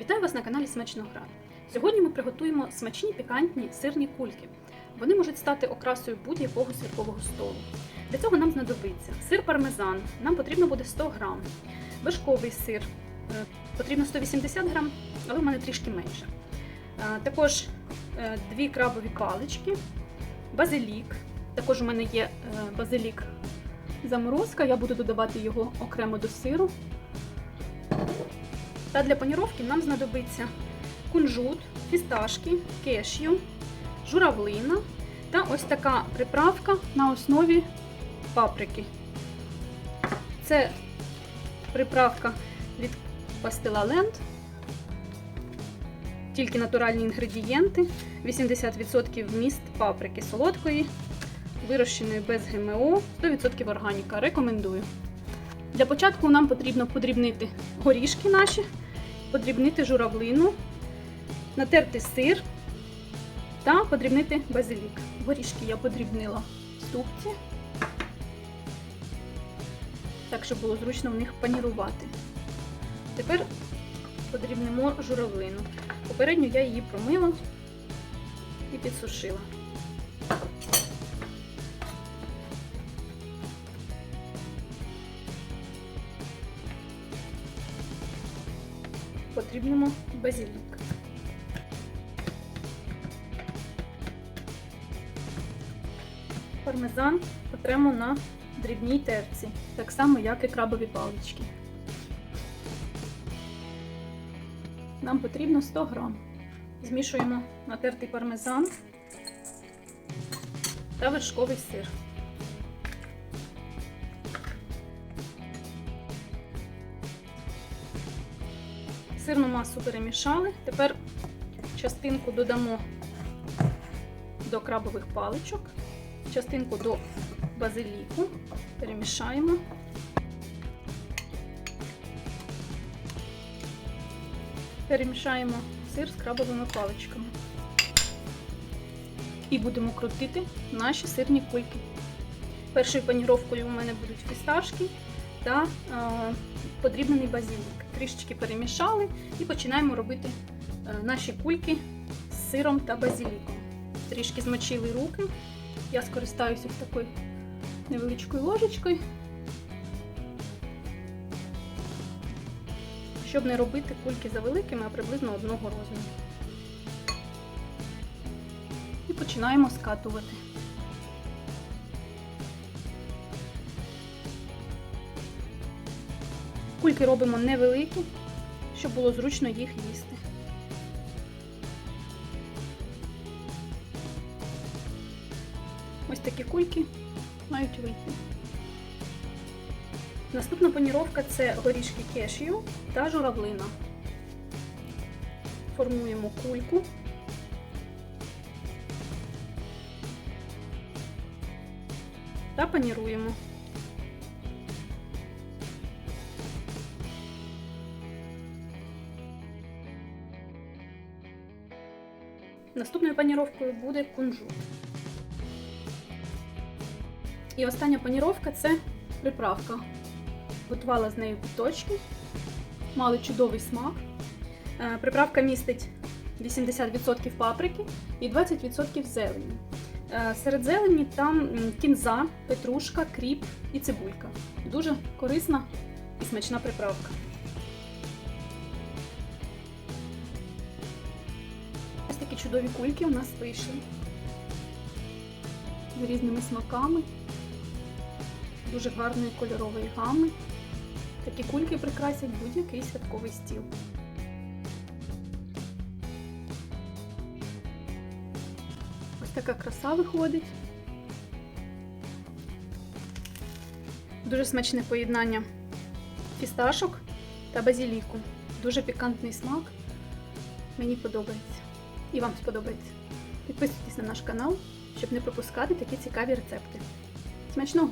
Вітаю вас на каналі Смачного Град. Сьогодні ми приготуємо смачні пікантні сирні кульки. Вони можуть стати окрасою будь-якого святкового столу. Для цього нам знадобиться сир пармезан, нам потрібно буде 100 грам, вершковий сир, е, потрібно 180 грам, але в мене трішки менше. Е, Також е, дві крабові палички, базилік. Також у мене є базилік заморозка, я буду додавати його окремо до сиру. Та для паніровки нам знадобиться кунжут, фісташки, кешю, журавлина та ось така приправка на основі паприки. Це приправка від Пастила Ленд. Тільки натуральні інгредієнти, 80% вміст паприки солодкої, вирощеної без ГМО, 100% органіка. Рекомендую. Для початку нам потрібно подрібнити горішки наші, подрібнити журавлину, натерти сир та подрібнити базилік. Горішки я подрібнила в ступці, так, щоб було зручно в них панірувати. Тепер подрібнемо журавлину. Попередньо я її промила і підсушила. Потрібному базилік. Пармезан потремо на дрібній терці, так само, як і крабові палички. Нам потрібно 100 грам. Змішуємо натертий пармезан та вершковий сир. Сирну масу перемішали. Тепер частинку додамо до крабових паличок, частинку до базиліку, перемішаємо. Перемішаємо сир з крабовими паличками. І будемо крутити наші сирні кульки. Першою паніровкою у мене будуть фісташки та е, подрібнений базилік. Трішечки перемішали і починаємо робити е, наші кульки з сиром та базиліком. Трішки змочили руки. Я скористаюся такою невеличкою ложечкою, щоб не робити кульки за великими, а приблизно одного розміру. І починаємо скатувати. Кульки робимо невеликі, щоб було зручно їх їсти. Ось такі кульки мають вийти. Наступна паніровка це горішки кешю та журавлина. Формуємо кульку. Та паніруємо. Наступною паніровкою буде кунжут. І остання паніровка це приправка. Готувала з нею біточки, мали чудовий смак. Е, Приправка містить 80% паприки і 20% зелені. Е, Серед зелені там кінза, петрушка, кріп і цибулька. Дуже корисна і смачна приправка. Чудові кульки у нас вийшли. З різними смаками, дуже гарної кольорової гами. Такі кульки прикрасять будь-який святковий стіл. Ось така краса виходить. Дуже смачне поєднання фісташок та базіліку. Дуже пікантний смак. Мені подобається. І вам сподобається. Підписуйтесь на наш канал, щоб не пропускати такі цікаві рецепти. Смачного!